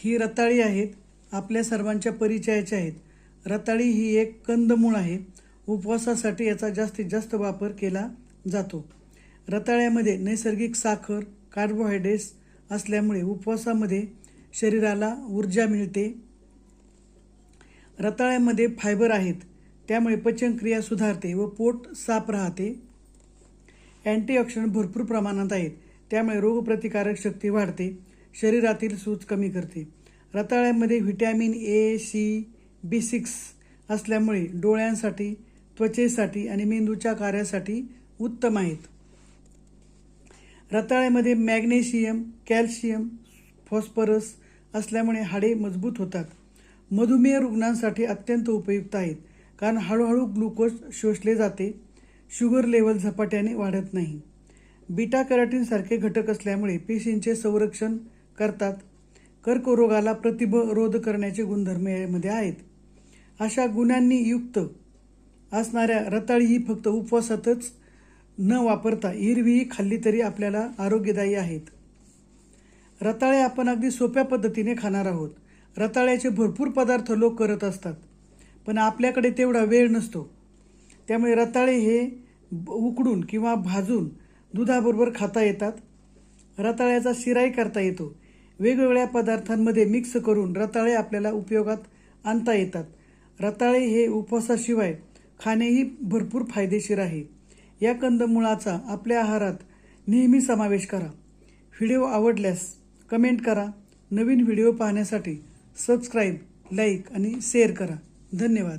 ही रताळी आहेत आपल्या सर्वांच्या परिचयाच्या आहेत. रताळी ही एक कंदमूळ आहे. उपवासासाठी याचा जास्तीत जास्त वापर केला जातो. रताळ्यामध्ये नैसर्गिक साखर कार्बोहायड्रेट्स असल्यामुळे उपवासामध्ये शरीराला ऊर्जा मिळते. रताळ्यामध्ये फायबर आहेत. त्यामुळे पचनक्रिया सुधारते व पोट साफ राहते. अँटीऑक्सिडंट भरपूर प्रमाणात आहेत. त्यामुळे रोगप्रतिकारक शक्ती वाढते. शरीरातील सूज कमी करते. रताळ्यामध्ये vitamin A C B six असल्यामुळे डोळ्यांसाठी त्वचेसाठी आणि मेंदूच्या कार्यासाठी उत्तम आहेत. रताळ्यामध्ये मॅग्नेशियम कॅल्शियम फॉस्फरस असल्यामुळे हाडे मजबूत होतात. मधुमेह रुग्णांसाठी अत्यंत उपयुक्त आहेत कारण हळूहळू ग्लुकोज शोषले जाते शुगर लेवल झपाट्याने वाढत नाही. बीटा कॅरोटीनसारखे घटक असल्यामुळे पेशींचे संरक्षण करतात. कर्करोगाला प्रतिबरोध करण्याचे गुणधर्म यामध्ये आहेत. अशा गुणांनी युक्त असणाऱ्या रताळी ही फक्त उपवासातच न वापरता हिरवीही खाल्ली तरी आपल्याला आरोग्यदायी आहेत. रताळे आपण अगदी सोप्या पद्धतीने खाणार आहोत. रताळ्याचे भरपूर पदार्थ लोक करत असतात पण आपल्याकडे तेवढा वेळ नसतो. त्यामुळे रताळे हे ब- उकडून किंवा भाजून दुधाबरोबर खाता येतात. रताळ्याचा शिराई करता येतो. वेगवेगळ्या पदार्थांमध्ये मिक्स करून रताळे आपल्याला उपयोगात आणता येतात. रताळे हे उपवासाशिवाय खाणेही भरपूर फायदेशीर आहे. या कंदमुळाचा आपल्या आहारात नेहमी समावेश करा. व्हिडिओ आवडल्यास कमेंट करा. नवीन व्हिडिओ पाहण्यासाठी सबस्क्राईब लाईक आणि शेअर करा. धन्यवाद.